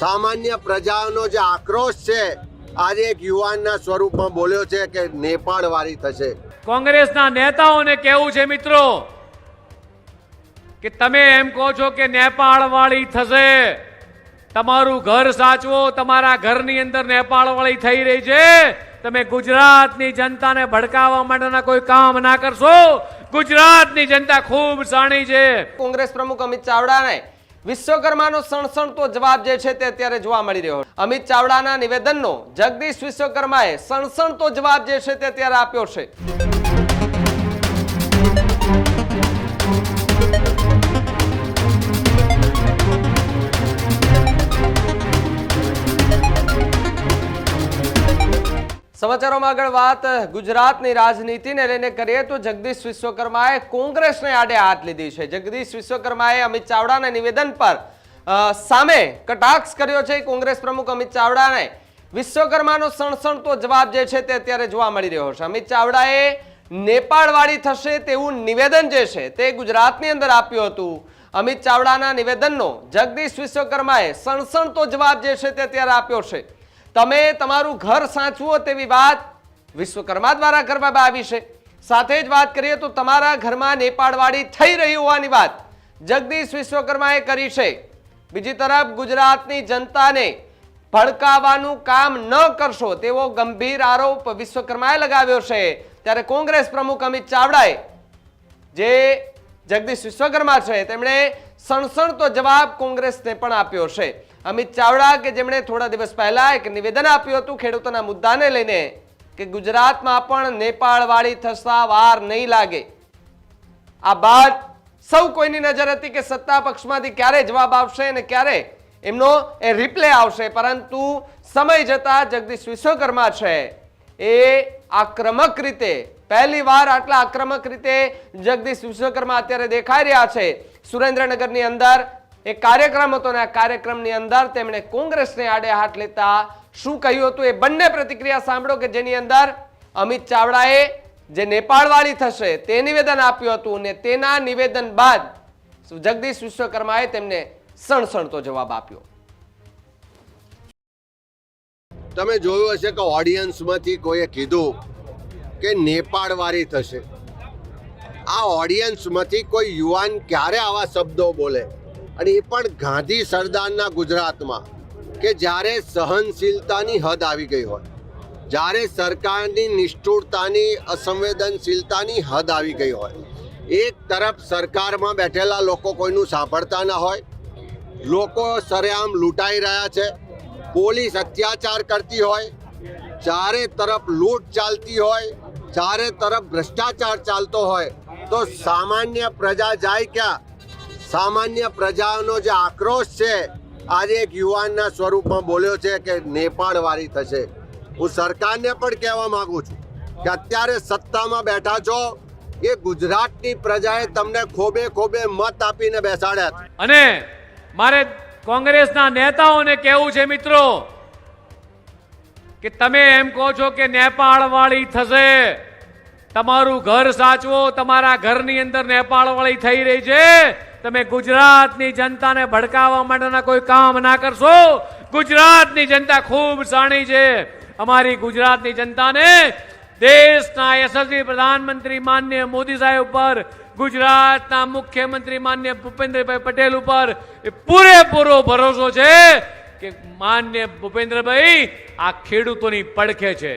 સામાન્ય પ્રજાનો જે આક્રોશ છે આજે એક યુવાનના સ્વરૂપમાં બોલ્યો છે કે નેપાળ વાળી થશે. કોંગ્રેસના નેતાઓને કેવું છે મિત્રો કે તમે એમ કહો છો કે નેપાળ વાળી થશે. તમારું ઘર સાચવો તમારા ઘરની અંદર નેપાળ વાળી થઈ રહી છે. તમે ગુજરાતની જનતાને ભડકાવવા માટેના કોઈ કામ ના કરશો. ગુજરાતની જનતા ખૂબ સાણી છે. કોંગ્રેસ પ્રમુખ અમિત ચાવડાને વિશ્વકર્માનો સણસણતો જવાબ જે છે તે અત્યારે જોવા મળી રહ્યો અમિત ચાવડાના નિવેદનનો જગદીશ વિશ્વકર્માએ સણસણતો જવાબ જે છે તે અત્યારે આપ્યો છે. સમાચારોમાં આગળ વાત. ગુજરાતની રાજનીતિને લઈને કરીએ તો જગદીશ વિશ્વકર્માએ કોંગ્રેસને આડે હાથ લીધી છે. જગદીશ વિશ્વકર્માએ અમિત ચાવડાના નિવેદન પર સામે કટાક્ષ કર્યો છે. કોંગ્રેસ પ્રમુખ અમિત ચાવડાને વિશ્વકર્માનો સણસણતો જવાબ જે છે તે અત્યારે જોવા મળી રહ્યો છે. અમિત ચાવડાએ નેપાળવાળી થશે તેવું નિવેદન જે છે તે ગુજરાતની અંદર આપ્યું હતું. અમિત ચાવડાના નિવેદનનો જગદીશ વિશ્વકર્માએ સણસણતો જવાબ જે છે તે અત્યારે આપ્યો છે. તમે તમારું ઘર સાચવો તેવી વાત વિશ્વકર્મા દ્વારા કરવામાં આવી છે. સાથે જ વાત કરીએ તો તમારા ઘરમાં નેપાળવાળી થઈ રહી હોવાની વાત જગદીશ વિશ્વકર્માએ કરી છે. બીજી તરફ ગુજરાતની જનતાને ભડકાવવાનું કામ ન કરશો તેવો ગંભીર આરોપ વિશ્વકર્માએ લગાવ્યો છે. ત્યારે કોંગ્રેસ પ્રમુખ અમિત ચાવડાએ જે જગદીશ વિશ્વકર્મા છે. તેમણે સણસણતો જવાબ કોંગ્રેસને પણ આપ્યો છે. અમિત ચાવડા કે જેમણે થોડા દિવસ પહેલા એક નિવેદન આપ્યું હતું ખેડૂતોના મુદ્દાને લઈને કે ગુજરાતમાં પણ નેપાળવાળી થતા વાર નહીં લાગે. આ બાદ સૌ કોઈની નજર હતી કે સત્તા પક્ષમાંથી ક્યારે જવાબ આવશે અને ક્યારે એમનો એ રિપ્લે આવશે. પરંતુ સમય જતા જગદીશ વિશ્વકર્મા છે એ આક્રમક રીતે પહેલી વાર આટલા આક્રમક રીતે જગદીશ વિશ્વકર્મા અત્યારે દેખાઈ રહ્યા છે. સુરેન્દ્રનગરની અંદર એક કાર્યક્રમ હતો ને આ કાર્યક્રમની અંદર તેમણે કોંગ્રેસને આડે હાથ લેતા શું કહ્યું હતું એ બંને પ્રતિક્રિયા સાંભળો કે જેની અંદર અમિત ચાવડાએ જે નેપાળવાળી થશે તે નિવેદન આપ્યું હતું ને તેના નિવેદન બાદ જગદીશ વિશ્વકર્માએ તેમને સણસણતો જવાબ આપ્યો. તમે જોયું હશે કે ઓડિયન્સમાંથી કોઈએ કીધું કે નેપાળવાળી થશે. આ ઓડિયન્સમાંથી કોઈ યુવાન ક્યારે આવા શબ્દો બોલે? અને એ પણ ગાંધી સરદારના ગુજરાતમાં, કે જ્યારે સહનશીલતાની હદ આવી ગઈ હોય. જ્યારે સરકારની નિષ્ઠુરતાની, અસંવેદનશીલતાની હદ આવી ગઈ હોય. એક તરફ સરકારમાં બેઠેલા લોકો કોઈનું સાંભળતા ના હોય. લોકો સરેઆમ લૂંટાઈ રહ્યા છે. પોલીસ અત્યાચાર કરતી હોય. ચારે તરફ લૂંટ ચાલતી હોય. ચારે તરફ ભ્રષ્ટાચાર ચાલતો હોય, તો સામાન્ય પ્રજા જાય ક્યાં? સામાન્ય પ્રજાનો જે આક્રોશ છે, આજે એક યુવાનના સ્વરૂપમાં બોલ્યો છે કે નેપાળવાળી થશે. હું સરકારને પણ કહેવા માગું છું કે અત્યારે સત્તામાં બેઠા છો, એ ગુજરાતની પ્રજાએ તમને ખોબે ખોબે મત આપીને બેસાડ્યા અને મારે કોંગ્રેસના નેતાઓને કેવું છે મિત્રો કે તમે એમ કહો છો કે નેપાળવાળી થશે. તમારું ઘર સાચવો, તમારા ઘરની અંદર નેપાળવાળી થઈ રહી છે. તમે ગુજરાતની જનતાને ભડકાવવા માટેના કોઈ કામ ના કરશો. ગુજરાતની જનતા ખૂબ સાણી છે. અમારી ગુજરાતની જનતાને દેશના યશસ્વી પ્રધાનમંત્રી માન્ય મોદી સાહેબ ઉપર, ગુજરાતના મુખ્યમંત્રી માન્ય ભૂપેન્દ્રભાઈ પટેલ ઉપર પૂરેપૂરો ભરોસો છે. કે માન્ય ભૂપેન્દ્રભાઈ આ ખેડૂતોની પડખે છે.